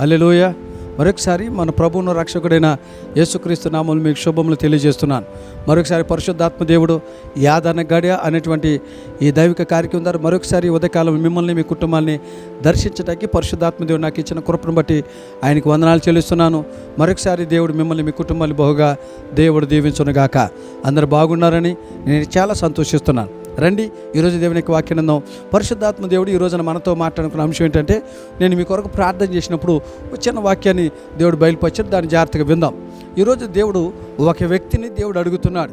Alleluia మరొకసారి మన ప్రభువును రక్షకుడైన యేసుక్రీస్తు నామములు మీకు శుభములు తెలియజేస్తున్నాను. మరొకసారి పరిశుద్ధాత్మ దేవుడు యాదన గడియ అనేటువంటి ఈ దైవిక కార్యక్రమం ద్వారా మరొకసారి ఉదయకాలం మిమ్మల్ని మీ కుటుంబాన్ని దర్శించడానికి పరిశుద్ధాత్మ దేవుడు నాకు ఇచ్చిన కృపను బట్టి ఆయనకు వందనాలు చెల్లిస్తున్నాను. మరొకసారి దేవుడు మిమ్మల్ని మీ కుటుంబాన్ని బహుగా దేవుడు దీవించునుగాక. అందరు బాగున్నారని నేను చాలా సంతోషిస్తున్నాను. రండి. ఈరోజు దేవుని యొక్క వాక్యానందం. పరిశుద్ధాత్మ దేవుడు ఈ రోజున మనతో మాట్లాడుకున్న అంశం ఏంటంటే నేను మీ కొరకు ప్రార్థన చేసినప్పుడు చిన్న వాక్యాన్ని దేవుడు బయలుపరిచాడు. దాన్ని జాగ్రత్తగా విందాం. ఈరోజు దేవుడు ఒక వ్యక్తిని దేవుడు అడుగుతున్నాడు.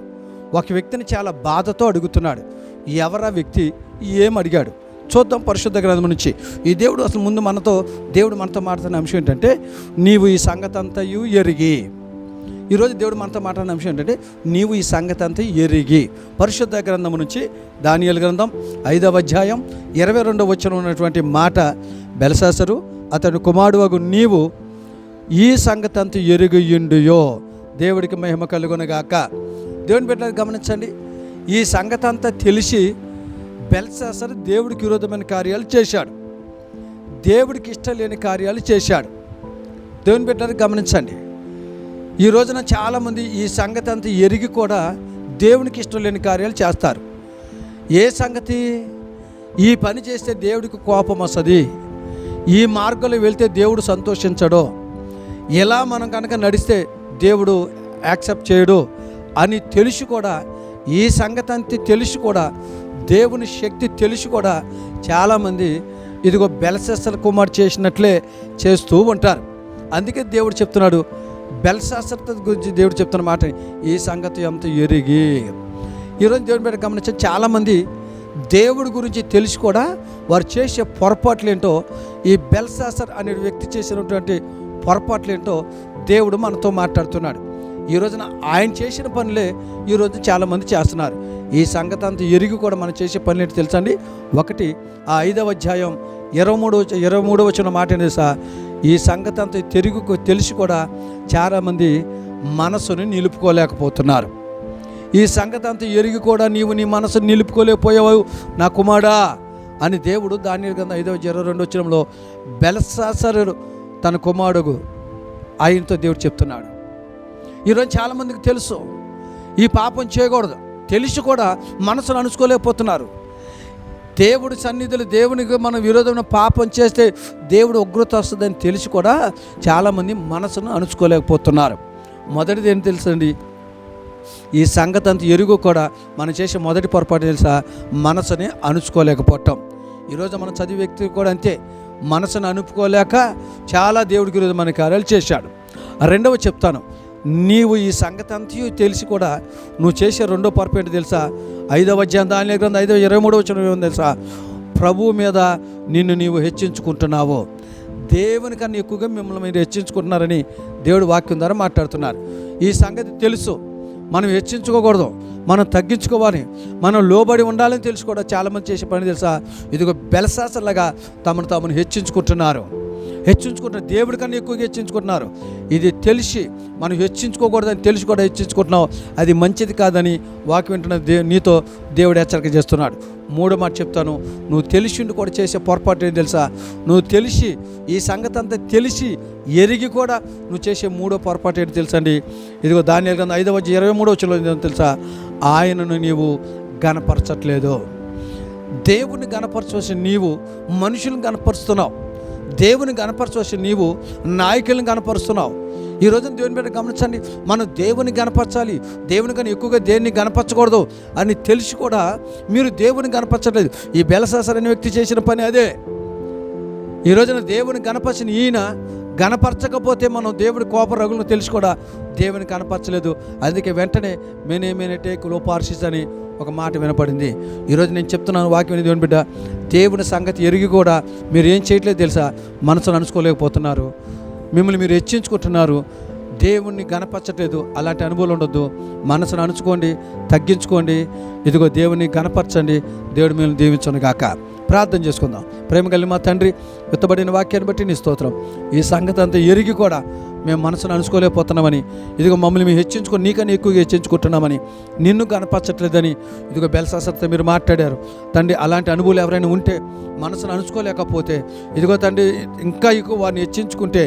ఒక వ్యక్తిని చాలా బాధతో అడుగుతున్నాడు. ఎవరా వ్యక్తి? ఏం అడిగాడు? చూద్దాం పరిశుద్ధ గ్రంథం నుంచి. ఈ దేవుడు అసలు ముందు మనతో దేవుడు మనతో మాట్లాడిన అంశం ఏంటంటే నీవు ఈ సంగతంతయు ఎరిగి ఈరోజు దేవుడు మనతో మాట్లాడిన అంశం ఏంటంటే నీవు ఈ సంగతి అంతా ఎరిగి. పరిశుద్ధ గ్రంథం నుంచి దానియల్ గ్రంథం ఐదవ అధ్యాయం ఇరవై రెండవ వచ్చిన ఉన్నటువంటి మాట బెలసాసరు అతని కుమారుడు నీవు ఈ సంగతి అంతా ఎరుగుయుండుయో. దేవుడికి మహిమ కలుగునగాక. దేవుని బిడ్డలు గమనించండి. ఈ సంగతి అంతా తెలిసి బెల్సాసరు దేవుడికి విరోధమైన కార్యాలు చేశాడు. దేవుడికి ఇష్టం లేని కార్యాలు చేశాడు. దేవుని బిడ్డలు గమనించండి. ఈ రోజున చాలామంది ఈ సంగతి అంతా ఎరిగి కూడా దేవునికి ఇష్టం లేని కార్యాలు చేస్తారు. ఏ సంగతి? ఈ పని చేస్తే దేవుడికి కోపం వస్తుంది. ఈ మార్గంలో వెళ్తే దేవుడు సంతోషించడు. ఇలా మనం కనుక నడిస్తే దేవుడు యాక్సెప్ట్ చేయడు అని తెలిసి కూడా ఈ సంగతి అంతా తెలిసి కూడా దేవుని శక్తి తెలిసి కూడా చాలామంది ఇదిగో బెలసెస్సల కుమార్ చేసినట్లే చేస్తూ ఉంటారు. అందుకే దేవుడు చెప్తున్నాడు బెల్శాస్త్రత గురించి దేవుడు చెప్తున్న మాట ఈ సంగతి అంత ఎరిగి. ఈరోజు దేవుడి మీద గమనించి చాలామంది దేవుడి గురించి తెలిసి కూడా వారు చేసే పొరపాట్లు ఏంటో ఈ బెల్సాసర్ అనే వ్యక్తి చేసినటువంటి పొరపాట్లు ఏంటో దేవుడు మనతో మాట్లాడుతున్నాడు. ఈ రోజున ఆయన చేసిన పనులే ఈరోజు చాలామంది చేస్తున్నారు. ఈ సంగతి అంత ఎరిగి కూడా మనం చేసే పనులు ఏంటి తెలుసండి ఒకటి ఆ ఐదవ అధ్యాయం ఇరవై మూడు ఇరవై మూడో వచ్చిన మాట ఏంటి తెలుసా? ఈ సంగతి అంతా తిరిగి తెలిసి కూడా చాలామంది మనసుని నిలుపుకోలేకపోతున్నారు. ఈ సంగతి అంతా ఎరిగి కూడా నీవు నీ మనసును నిలుపుకోలేకపోయావు నా కుమారా అని దేవుడు దాని కింద ఐదవ ఇరవై రెండు వచ్చినంలో బెలసాసరుడు తన కుమారుడు ఆయనతో దేవుడు చెప్తున్నాడు. ఈరోజు చాలామందికి తెలుసు ఈ పాపం చేయకూడదు. తెలిసి కూడా మనసును అణుచుకోలేకపోతున్నారు దేవుడి సన్నిధులు దేవునికి మనం విరోధమైన పాపం చేస్తే దేవుడు ఉగ్రత వస్తుందని తెలిసి కూడా చాలామంది మనసును అణుచుకోలేకపోతున్నారు. మొదటిది ఏం తెలుసండి? ఈ సంగతి అంత ఎరుగు కూడా మనం చేసే మొదటి పొరపాటు తెలుసా? మనసుని అణుచుకోలేకపోవటం. ఈరోజు మనం చదివే వ్యక్తి కూడా అంతే. మనసును అనుపుకోలేక చాలా దేవుడికి విరోధమైన కార్యాలు చేశాడు. రెండవ చెప్తాను. నీవు ఈ సంగతి అంతయు తెలిసి కూడా నువ్వు చేసే రెండో పొరపాటు తెలుసా? ఐదవ అధ్యాయం దాని గ్రంథం ఐదవ ఇరవై మూడవ వచ్చిన ఏముంది తెలుసా? ప్రభువు మీద నిన్ను నీవు హెచ్చించుకుంటున్నావు. దేవుని కన్నా ఎక్కువగా మిమ్మల్ని మీరు హెచ్చించుకుంటున్నారని దేవుడు వాక్యం ద్వారా మాట్లాడుతున్నారు. ఈ సంగతి తెలుసు. మనం హెచ్చించుకోకూడదు. మనం తగ్గించుకోవాలి. మనం లోబడి ఉండాలని తెలుసు కూడా చాలామంది చేసే పని తెలుసా? ఇదిగో బెలసాసలాగా తమను తామును హెచ్చించుకుంటున్నారు. హెచ్చించుకుంటున్నారు. దేవుడి కన్నా ఎక్కువగా హెచ్చించుకుంటున్నారు. ఇది తెలిసి మనం హెచ్చించుకోకూడదని తెలిసి కూడా హెచ్చించుకుంటున్నావు అది మంచిది కాదని వాకి వింటున్న దే నీతో దేవుడు హెచ్చరిక చేస్తున్నాడు. మూడో మాట చెప్తాను. నువ్వు తెలిసి ఉండి కూడా చేసే పొరపాటు ఏం తెలుసా? నువ్వు తెలిసి ఈ సంగతి అంతా తెలిసి ఎరిగి కూడా నువ్వు చేసే మూడో పొరపాటు ఏంటి తెలుసండి? ఇదిగో దాని కింద ఐదవ వచ్చి ఇరవై మూడో వచ్చిన తెలుసా? ఆయనను నీవు గనపరచట్లేదు దేవుని గనపరచవలసిన నీవు మనుషులను గనపరుస్తున్నావు దేవుని కనపరచవచ్చు నీవు నాయకులను కనపరుస్తున్నావు ఈ రోజున దేవుని బిడ్డ గమనించండి మనం దేవుని గనపరచాలి దేవుని కన్నా ఎక్కువగా దేన్ని గనపరచకూడదు అని తెలిసి కూడా మీరు దేవుని గనపరచలేదు ఈ బెలసాసర్ అనే వ్యక్తి చేసిన పని అదే. ఈ రోజున దేవుని గనపరిచిన ఈయన గనపరచకపోతే మనం దేవుడి కోప రగులను తెలిసి కూడా దేవుని కనపరచలేదు అందుకే వెంటనే మేనే మేనే టేక్ లోపార్షిస్ అని ఒక మాట వినపడింది. ఈరోజు నేను చెప్తున్నాను వాక్యం దేవుని బిడ్డ దేవుని సంగతి ఎరిగి కూడా మీరు ఏం చేయట్లేదు తెలుసా? మనసును అనుకోలేకపోతున్నారు. మిమ్మల్ని మీరు హెచ్చించుకుంటున్నారు. దేవుణ్ణి గనపరచట్లేదు అలాంటి అనుభవాలు ఉండొద్దు. మనసును అణుచుకోండి తగ్గించుకోండి. ఇదిగో దేవుని గనపరచండి దేవుడు మిమ్మల్ని దీవించను గాక. ప్రార్థన చేసుకుందాం. ప్రేమ కలిగి మా తండ్రి విత్తబడిన వాక్యాన్ని బట్టి నీ స్తోత్రం. ఈ సంగతి అంతా ఎరిగి కూడా మేము మనసును అనుకోలేకపోతున్నామని. ఇదిగో మమ్మల్ని మేము హెచ్చించుకొని నీకని ఎక్కువగా హెచ్చించుకుంటున్నామని. నిన్ను కనపరచట్లేదని ఇదిగో బెల్సాసత్తో మీరు మాట్లాడారు. తండ్రి అలాంటి అనుభవాలు ఎవరైనా ఉంటే మనసును అనుసుకోలేకపోతే ఇదిగో తండ్రి ఇంకా ఎక్కువ వారిని హెచ్చించుకుంటే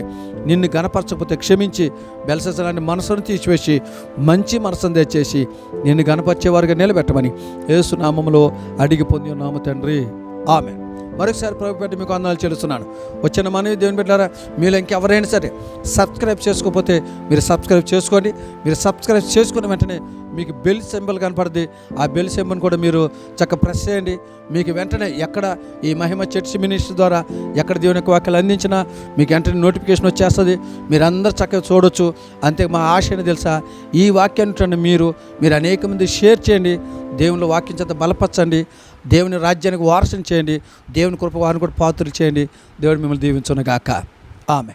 నిన్ను గనపరచకపోతే క్షమించి బెల్సలాంటి మనసును తీసివేసి మంచి మనసును తెచ్చేసి నిన్ను గనపరిచేవారుగా నిలబెట్టమని ఏసునామంలో అడిగి పొంది ఉన్నాము తండ్రి. ఆమె మరొకసారి ప్రభు పెట్టి మీకు అందాలు చెల్లిస్తున్నాను. వచ్చిన మనవి దేవుని పెట్టారా మీరు ఇంకెవరైనా సరే సబ్స్క్రైబ్ చేసుకోకపోతే మీరు సబ్స్క్రైబ్ చేసుకోండి. మీరు సబ్స్క్రైబ్ చేసుకున్న వెంటనే మీకు బెల్ సింబల్ కనపడుతుంది ఆ బెల్ సింబల్ కూడా మీరు చక్కగా ప్రెస్ చేయండి. మీకు వెంటనే ఎక్కడ ఈ మహిమ చర్చ్ మినిస్టర్ ద్వారా ఎక్కడ దేవుని యొక్క వాక్యాలు అందించినా మీకు వెంటనే నోటిఫికేషన్ వచ్చేస్తుంది. మీరు అందరు చక్కగా చూడొచ్చు. అంతే మా ఆశ అని తెలుసా? ఈ వాక్యాన్ని మీరు. మీరు అనేక మంది షేర్ చేయండి. దేవుని వాక్యం చేత బలపరచండి. దేవుని రాజ్యానికి వారసం చేయండి. దేవుని కృప వారిని కూడా పాత్రలు చేయండి. దేవుడు మిమ్మల్ని దీవించునగాక. ఆమె